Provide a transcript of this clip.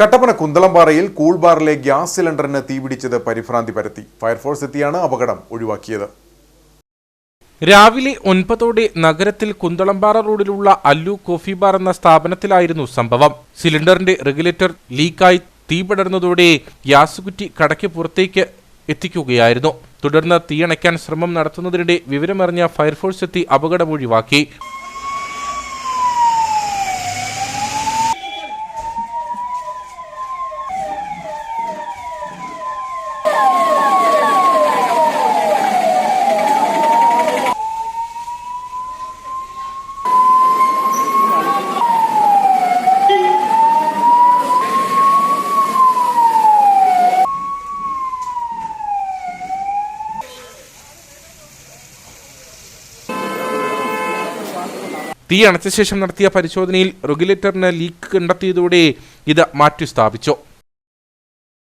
കട്ടപ്പന കുന്തളംപാറയിൽ കൂൾ ബാറിലെ ഗ്യാസ് സിലിണ്ടറിന് തീപിടിച്ചത് പരിഭ്രാന്തി പരത്തി. ഫയർഫോഴ്സ് എത്തിയാണ് അപകടം ഒഴിവാക്കിയത്. രാവിലെ ഒൻപതോടെ നഗരത്തിൽ കുന്തളംപാറ റോഡിലുള്ള അല്ലു കോഫി ബാർ എന്ന സ്ഥാപനത്തിലായിരുന്നു സംഭവം. സിലിണ്ടറിന്റെ റെഗുലേറ്റർ ലീക്കായി തീപടർന്നതോടെ ഗ്യാസ് കുറ്റി കടയ്ക്ക് പുറത്തേക്ക് എത്തിക്കുകയായിരുന്നു. തുടർന്ന് തീയണയ്ക്കാൻ ശ്രമം നടത്തുന്നതിനിടെ വിവരമറിഞ്ഞ ഫയർഫോഴ്സ് എത്തി അപകടം ഒഴിവാക്കി. തീ അണച്ച ശേഷം നടത്തിയ പരിശോധനയിൽ റെഗുലേറ്ററിന് ലീക്ക് കണ്ടെത്തിയതോടെ ഇത് മാറ്റി സ്ഥാപിച്ചു